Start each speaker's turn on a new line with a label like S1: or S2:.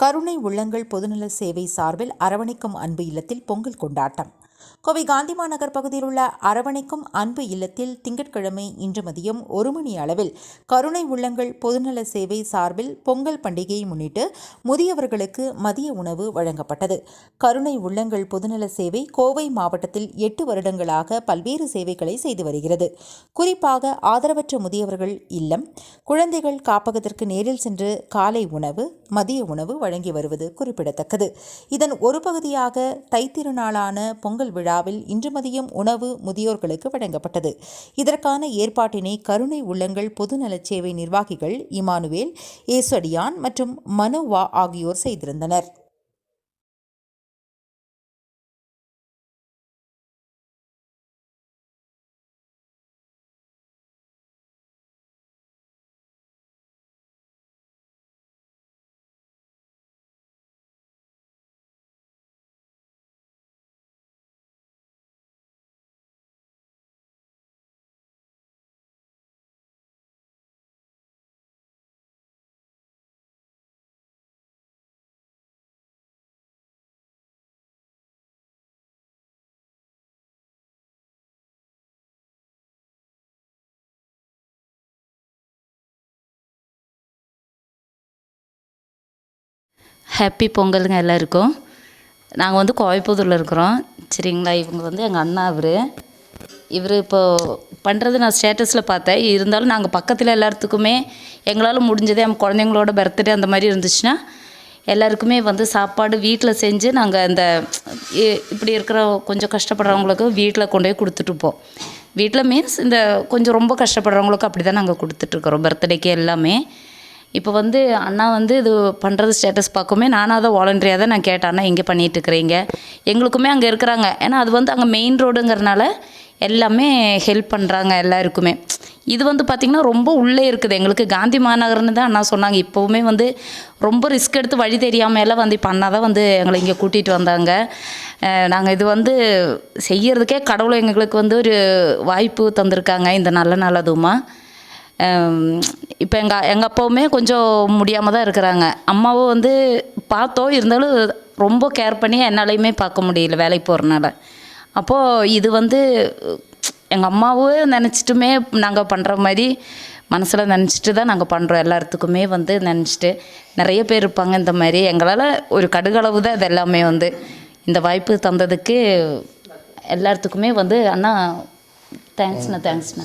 S1: கருணை உள்ளங்கள் பொதுநல சேவை சார்பில் அரவணைக்கும் அன்பு இல்லத்தில் பொங்கல் கொண்டாட்டம். கோவை காந்தி மாநகர் பகுதியில் உள்ள அரவணைக்கும் அன்பு இல்லத்தில் திங்கட்கிழமை இன்று மதியம் ஒரு மணி அளவில் கருணை உள்ளங்கள் பொதுநல சேவை சார்பில் பொங்கல் பண்டிகையை முன்னிட்டு முதியவர்களுக்கு மதிய உணவு வழங்கப்பட்டது. கருணை உள்ளங்கள் பொதுநல சேவை கோவை மாவட்டத்தில் எட்டு வருடங்களாக பல்வேறு சேவைகளை செய்து வருகிறது. குறிப்பாக ஆதரவற்ற முதியவர்கள் இல்லம் குழந்தைகள் காப்பகத்திற்கு நேரில் சென்று காலை உணவு மதிய உணவு வழங்கி வருவது குறிப்பிடத்தக்கது. இதன் ஒரு பகுதியாக தைத்திருநாளான பொங்கல் விழாவில் இன்று மதியம் உணவு முதியோர்களுக்கு வழங்கப்பட்டது. இதற்கான ஏற்பாட்டினை கருணை உள்ளங்கள் பொதுநலச் சேவை நிர்வாகிகள் இமானுவேல் ஏசடியான் மற்றும் மனோவா ஆகியோர் செய்திருந்தனர்.
S2: ஹாப்பி பொங்கலுங்க எல்லாருக்கும். நாங்கள் வந்து கோயம்புத்தூரில் இருக்கிறோம். சரிங்களா? இவங்க வந்து எங்கள் அண்ணா அவர் இவர் இப்போது பண்ணுறது நான் ஸ்டேட்டஸில் பார்த்தேன். இருந்தாலும் நாங்கள் பக்கத்தில் எல்லாத்துக்குமே எங்களால் முடிஞ்சதே நம்ம குழந்தைங்களோட பர்த்டே அந்த மாதிரி இருந்துச்சுன்னா எல்லாருக்குமே வந்து சாப்பாடு வீட்டில் செஞ்சு நாங்கள் இந்த இ- இப்படி இருக்கிற கொஞ்சம் கஷ்டப்படுறவங்களுக்கு வீட்டில் கொண்டு போய் கொடுத்துட்ருப்போம் வீட்டில் மீன்ஸ் இந்த கொஞ்சம் ரொம்ப கஷ்டப்படுறவங்களுக்கு அப்படி தான் நாங்கள் கொடுத்துட்ருக்குறோம் பர்த்டேக்கு எல்லாமே. இப்போ வந்து அண்ணா வந்து இது பண்ணுறது ஸ்டேட்டஸ் பார்க்குமே நானாக தான் வாலண்டரியாக தான் நான் கேட்டேன் அண்ணா எங்கே பண்ணிகிட்ருக்குறீங்க எங்களுக்குமே அங்கே இருக்கிறாங்க. ஏன்னா அது வந்து அங்கே மெயின் ரோடுங்கிறனால எல்லாமே ஹெல்ப் பண்ணுறாங்க எல்லாருக்குமே. இது வந்து பார்த்திங்கன்னா ரொம்ப உள்ளே இருக்குது. எங்களுக்கு காந்தி மாநகர்னு தான் அண்ணா சொன்னாங்க. இப்போவுமே வந்து ரொம்ப ரிஸ்க் எடுத்து வழி தெரியாமல் எல்லாம் வந்து இப்போ அண்ணா தான் வந்து எங்களை இங்கே கூட்டிகிட்டு வந்தாங்க. நாங்கள் இது வந்து செய்கிறதுக்கே கடவுள் எங்களுக்கு வந்து ஒரு வாய்ப்பு தந்திருக்காங்க இந்த நல்ல நல்லதுமா இப்போ எங்கள் எங்கள் அப்பாவுமே கொஞ்சம் முடியாமல் தான் இருக்கிறாங்க. அம்மாவும் வந்து பார்த்தோம் இருந்தாலும் ரொம்ப கேர் பண்ணி என்னாலையுமே பார்க்க முடியல வேலைக்கு போகிறனால அப்போது இது வந்து எங்கள் அம்மாவும் நினச்சிட்டுமே நாங்கள் பண்ணுற மாதிரி மனசில் நினச்சிட்டு தான் நாங்கள் பண்ணுறோம் எல்லாத்துக்குமே வந்து நினச்சிட்டு நிறைய பேர் இருப்பாங்க இந்த மாதிரி. எங்களால் ஒரு கடுகளவு தான் இது எல்லாமே வந்து. இந்த வாய்ப்பு தந்ததுக்கு எல்லாத்துக்குமே வந்து அண்ணா தேங்க்ஸ்ண்ணா தேங்க்ஸ்ண்ணா